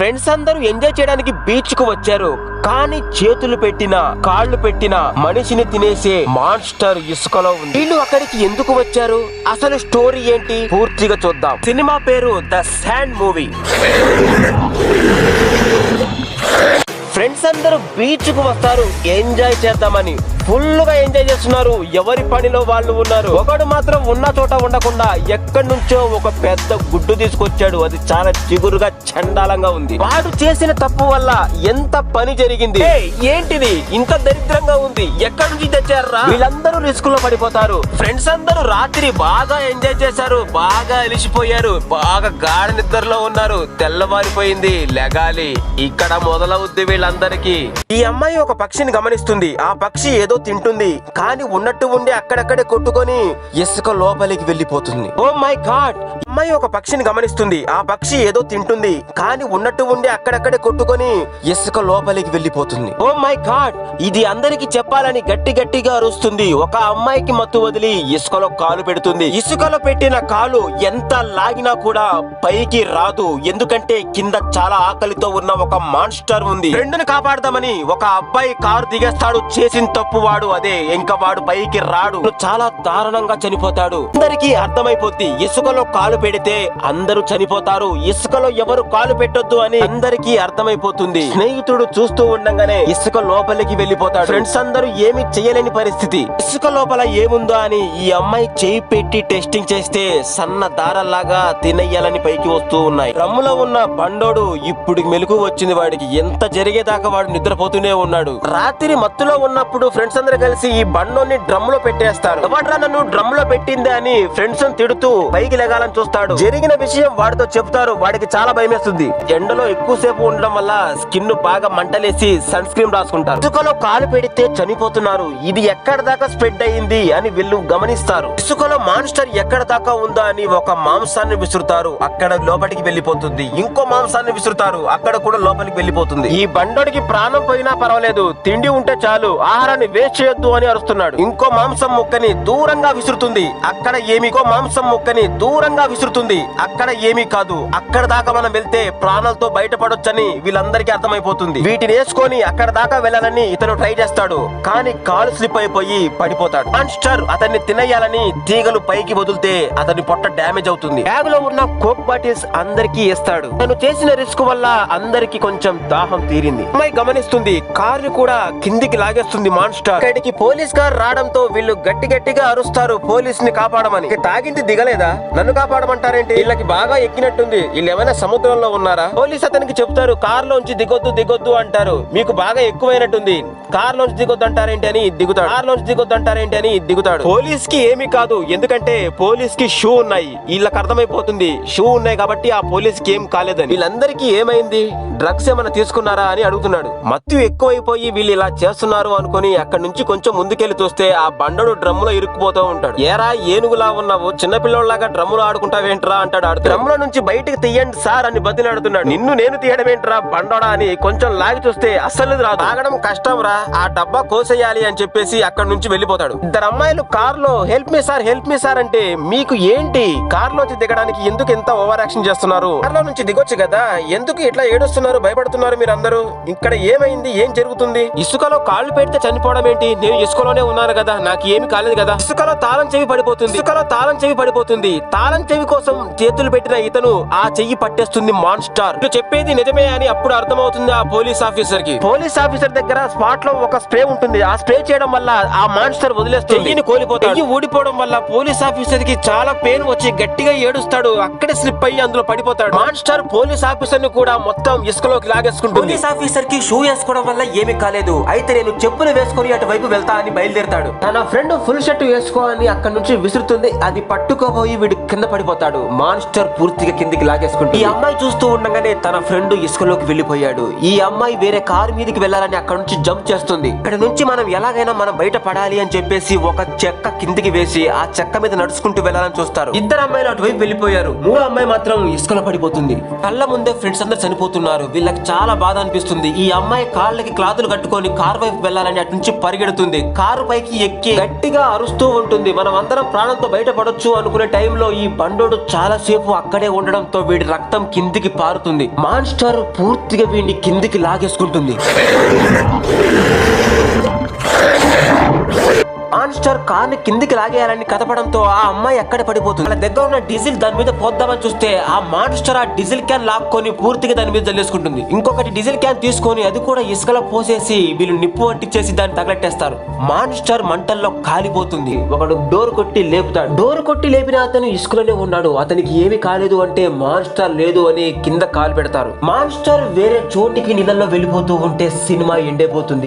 Friends అందరూ enjoy చేయడానికి బీచ్కు వచ్చారు. కానీ చేతులు పెట్టిన కాళ్ళు పెట్టిన మనిషిని తినేసే మాన్స్టర్ ఇసుకలో ఉంది. వీళ్ళు అక్కడికి ఎందుకు వచ్చారు? అసలు స్టోరీ ఏంటి? పూర్తిగా చూద్దాం. సినిమా పేరు ద శాండ్ మూవీ ఫ్రెండ్స్ అందరూ బీచ్కు వస్తారు. ఎంజాయ్ చేద్దామని. ఫుల్గా ఎంజాయ్ చేస్తున్నారు. ఎవరి పనిలో వాళ్ళు ఉన్నారు. ఒకడు మాత్రం ఉన్న చోట ఉండకుండా ఎక్కడి నుంచో ఒక పెద్ద గుడ్డు తీసుకొచ్చాడు. అది చాలా చిగురుగా చండాలంగా ఉంది. వాడు చేసిన తప్పు వల్ల ఎంత పని జరిగింది? ఏంటిది? ఇంత దరిద్రంగా ఉంది. ఎక్కడి నుంచి తెచ్చారా వీళ్ళందరూ రిస్క్లో పడిపోతారు. ఫ్రెండ్స్ అందరూ రాత్రి బాగా ఎంజాయ్ చేశారు. బాగా అలిసిపోయారు. బాగా గాఢ నిద్రలో ఉన్నారు. తెల్లవారిపోయింది. లెగాలి. ఇక్కడ మొదలవుద్ది వీళ్ళందరికీ ఈ అమ్మాయి ఒక పక్షిని గమనిస్తుంది. ఆ పక్షి ఏదో తింటుంది. కానీ ఉన్నట్టు ఉండి అక్కడక్కడే కొట్టుకొని ఇసుక లోపలికి వెళ్ళిపోతుంది. Oh my god! అమ్మాయి ఒక పక్షిని గమనిస్తుంది. ఆ పక్షి ఏదో తింటుంది. కానీ ఉన్నట్టు ఉండి అక్కడక్కడే కొట్టుకొని ఇసుక లోపలికి వెళ్ళిపోతుంది. Oh my god! ఇది అందరికి చెప్పాలని గట్టి గట్టిగా అరుస్తుంది. ఒక అమ్మాయికి మత్తు వదిలి ఇసుకలో కాలు పెడుతుంది. ఇసుకలో పెట్టిన కాలు ఎంత లాగినా కూడా పైకి రాదు. ఎందుకంటే కింద చాలా ఆకలితో ఉన్న ఒక మాన్స్టర్ ఉంది. ఫ్రెండ్ని కాపాడదామని ఒక అబ్బాయి కారు దిగేస్తాడు. చేసిన తప్పు వాడు అదే. ఇంకా వాడు పైకి రాడు. చాలా దారుణంగా చనిపోతాడు. అందరికి అర్థమైపోద్ది. ఇసుకలో కాలు పెడితే అందరూ చనిపోతారు. ఇసుకలో ఎవరు కాలు పెట్టొద్దు అని అందరికీ అర్థమైపోతుంది. స్నేహితుడు చూస్తూ ఉండగానే ఇసుక లోపలికి వెళ్ళిపోతాడు. ఫ్రెండ్స్ అందరూ ఏమి చేయలేని పరిస్థితి. ఇసుక లోపల ఏముందో అని ఈ అమ్మాయి చేయి పెట్టి టెస్టింగ్ చేస్తే సన్న దారల్లాగా తినయ్యాలని పైకి వస్తూ ఉన్నాయి. రమ్ములో ఉన్న బండోడు ఇప్పుడు మెలకు వచ్చింది వాడికి. ఎంత జరిగేదాకా వాడు నిద్రపోతూనే ఉన్నాడు. రాత్రి మత్తులో ఉన్నప్పుడు ఫ్రెండ్స్ అందరు కలిసి ఈ బండోని డ్రమ్లో పెట్టేస్తారు. ఎవడ్రా నన్ను డ్రమ్లో పెట్టింది అని ఫ్రెండ్స్ తిడుతూ పైకి లెగాలని చూస్తాడు. జరిగిన విషయం వాడితో చెప్తారు వాడికి చాలా భయమేస్తుంది. ఎండలో ఎక్కువసేపు ఉండడం వల్ల స్కిన్ బాగా మంటలేసి సన్ స్క్రీన్ రాసుకుంటారు. ఇసుకలో కాలు పెడితే చనిపోతున్నారు. ఇది ఎక్కడ దాకా స్ప్రెడ్ అయింది అని వీళ్ళు గమనిస్తారు. ఇసుకలో మాన్స్టర్ ఎక్కడ దాకా ఉందా అని ఒక మాంసాన్ని విసురుతారు. అక్కడ లోపలికి వెళ్ళిపోతుంది. ఇంకో మాంసాన్ని విసురుతారు. అక్కడ కూడా లోపలికి వెళ్ళిపోతుంది. ఈ బండోడికి ప్రాణం పోయినా పర్వాలేదు. తిండి ఉంటే చాలు. ఆహారాన్ని వేస్ట్ చేయొద్దు అని అరుస్తున్నాడు. ఇంకో మాంసం ముక్కని దూరంగా విసురుతుంది. అక్కడ ఏమి ఇంకో మాంసం ముక్కని దూరంగా విసురుతుంది. అక్కడ ఏమీ కాదు. అక్కడ దాకా మనం వెళ్తే ప్రాణాలతో బయటపడొచ్చని వీళ్ళందరికీ అర్థమైపోతుంది. వీటిని వేసుకొని అక్కడ దాకా వెళ్ళాలని ఇతను ట్రై చేస్తాడు. కానీ కాలు స్లిప్ అయిపోయి పడిపోతాడు. మాన్స్టర్ అతన్ని తినేయాలని తీగలు పైకి వదిలితే అతని పొట్ట డ్యామేజ్ అవుతుంది. బ్యాగ్లో ఉన్న కోక్ బాటిల్స్ అందరికీ ఇస్తాడు. తను చేసిన రిస్క్ వల్ల అందరికి కొంచెం దాహం తీరింది. అమ్మాయి గమనిస్తుంది కారు కూడా కిందికి లాగేస్తుంది మాన్స్టర్. ఇక్కడికి పోలీస్ కార్ రావడంతో వీళ్ళు గట్టి గట్టిగా అరుస్తారు పోలీస్ని కాపాడమని తాగింది దిగలేదా? నన్ను కాపాడమంటారేంటి వీళ్ళకి బాగా ఎక్కినట్టుంది. వీళ్ళు ఏమైనా సముద్రంలో ఉన్నారా? పోలీస్ అతనికి చెప్తారు కార్ లోంచి దిగొద్దు దిగొద్దు అంటారు. మీకు బాగా ఎక్కువైనట్టుంది. కార్ లోంచి దిగొద్దు అంటారేంటి అని దిగుతాడు. కార్ లోంచి దిగొద్దు అంటారేంటి అని దిగుతాడు. పోలీస్కి ఏమీ కాదు. ఎందుకంటే పోలీస్కి షూ ఉన్నాయి. వీళ్ళకి అర్థమైపోతుంది. షూ ఉన్నాయి కాబట్టి ఆ పోలీస్కి ఏం కాలేదని. వీళ్ళందరికీ ఏమైంది? డ్రగ్స్ ఏమైనా తీసుకున్నారా అని అడుగుతున్నాడు. మత్తు ఎక్కువైపోయి వీళ్ళు ఇలా చేస్తున్నారు అనుకుని అక్కడి నుంచి కొంచెం ముందుకెళ్ళి చూస్తే ఆ బండడు డ్రమ్ములో ఇరుక్కుపోతూ ఉంటాడు. ఏరా ఏనుగులా ఉన్నావు. చిన్నపిల్లలాగా డ్రమ్ములో ఆడుకుంటావేంట్రా అంటాడు ఆడు డ్రమ్ములో నుంచి బయటికి తీయండి సార్ అని బదిలాడుతున్నాడు నిన్ను నేను తీయడం ఏంట్రా బండోడా అని కొంచెం లాగి చూస్తే అస్సలు రాదు. తాగడం కష్టం రా ఆ డబ్బా కోసేయాలి అని చెప్పేసి అక్కడ నుంచి వెళ్ళిపోతాడు. ఇద్దరు అమ్మాయిలు కార్లో help me sir help me sir అంటే మీకు ఏంటి? కార్ లోంచి దిగడానికి ఎందుకు ఎంత ఓవర్ యాక్షన్ చేస్తున్నారు? కార్లో నుంచి దిగొచ్చు కదా. ఎందుకు ఇట్లా ఏడుస్తున్నారు? భయపడుతున్నారు మీరు అందరూ ఇక్కడ ఏమైంది? ఏం జరుగుతుంది? ఇసుకలో కాళ్ళు పెడితే చనిపోవడం ఏంటి? నేను ఇసుకలోనే ఉన్నాను కదా. నాకు ఏమి కాలేదు కదా. ఇసుకలో తాళం చెవి పడిపోతుంది. ఇసుకలో తాళం చెవి పడిపోతుంది. తాళం చెవి కోసం చేతులు పెట్టిన ఇతను ఆ చెయ్యి పట్టేస్తుంది మాన్స్టార్. చెప్పేది నిజమే అని అప్పుడు అర్థమవుతుంది ఆ పోలీస్ ఆఫీసర్కి పోలీస్ ఆఫీసర్ దగ్గర స్పాట్లో ఒక స్ప్రే ఉంటుంది. ఆ స్ప్రే చేయడం వల్ల ఆ మాన్స్టర్ వదిలేస్తుంది. చెయ్యిని కోల్పోతాడు. చెయ్యి ఊడిపోవడం వల్ల పోలీస్ ఆఫీసర్కి చాలా పెయిన్ వచ్చి గట్టిగా ఏడుస్తాడు. అక్కడే స్లిప్ అయ్యి అందులో పడిపోతాడు. మాన్స్టర్ పోలీస్ ఆఫీసర్ని కూడా మొత్తం ఇసుకలోకి లాగేసుకుంటుంది. పోలీస్ ఆఫీసర్కి షూ వేసుకోవడం వల్ల ఏమీ కాలేదు. అయితే నేను చెప్పులు వేసుకొని అటువైపు వెళ్తా అని బయలుదేరతాడు. తన ఫ్రెండ్ ఫుల్ షర్ట్ వేసుకో అని అక్కడ నుంచి విసురుతుంది. అది పట్టుకోబోయి వీడు కింద పడిపోతాడు. మాన్స్టర్ పూర్తిగా కిందికి లాగేసుకుంటుంది. ఈ అమ్మాయి చూస్తూ ఉండగానే తన ఫ్రెండ్ ఇసుకలోకి వెళ్ళిపోయాడు. ఈ అమ్మాయి వేరే కారు మీదకి వెళ్ళాలని అక్కడ నుంచి జంప్ చేస్తుంది. ఇక్కడ నుంచి మనం ఎలాగైనా మనం బయట పడాలి అని చెప్పేసి ఒక చెక్క కిందికి వేసి ఆ చెక్క మీద నడుచుకుంటూ వెళ్ళాలని చూస్తారు. ఇద్దరు అమ్మాయిలు అటువైపు వెళ్ళిపోయారు. మూడో అమ్మాయి మాత్రం ఇసుకలో పడిపోతుంది. కళ్ళ ముందే ఫ్రెండ్స్ అందరు చనిపోతున్నారు. వీళ్ళకి చాలా బాధ అనిపిస్తుంది. ఈ అమ్మాయి కాళ్ళకి క్లాతులు కట్టుకొని కారు వైపు వెళ్ళాలని అటు నుంచి పరిగెడుతుంది. కారు పైకి ఎక్కి గట్టిగా అరుస్తూ ఉంటుంది. మనం అందరం ప్రాణంతో బయటపడొచ్చు అనుకునే టైంలో ఈ బండు మనోడు చాలాసేపు అక్కడే ఉండడంతో వీడి రక్తం కిందికి పారుతుంది. మాన్స్టర్ పూర్తిగా వీడిని కిందికి లాగేసుకుంటుంది. మాన్స్టర్ కార్ని కిందికి లాగేయాలని కదపడంతో ఆ అమ్మాయి ఎక్కడ పడిపోతుంది? వాళ్ళ దగ్గర ఉన్న డీజిల్ దాని మీద పోద్దామని చూస్తే ఆ మాన్స్టర్ ఆ డీజిల్ క్యాన్ లాక్కొని పూర్తిగా దాని మీద జల్లేసుకుంటుంది. ఇంకొకటి డీజిల్ క్యాన్ తీసుకొని అది కూడా ఇసుకలో పోసేసి వీళ్ళు నిప్పు అంటించేసి దాన్ని తగలెట్టేస్తారు. మాన్స్టర్ మంటల్లో కాలిపోతుంది. ఒకడు డోర్ కొట్టి లేపుతాడు. డోర్ కొట్టి లేపిన అతను ఇసుకలోనే ఉన్నాడు. అతనికి ఏమి కాలేదు అంటే మాన్స్టర్ లేదు అని కింద కాలు పెడతారు. మాన్స్టర్ వేరే చోటికి నీళ్ళల్లో వెళ్ళిపోతూ ఉంటే సినిమా ఎండైపోతుంది.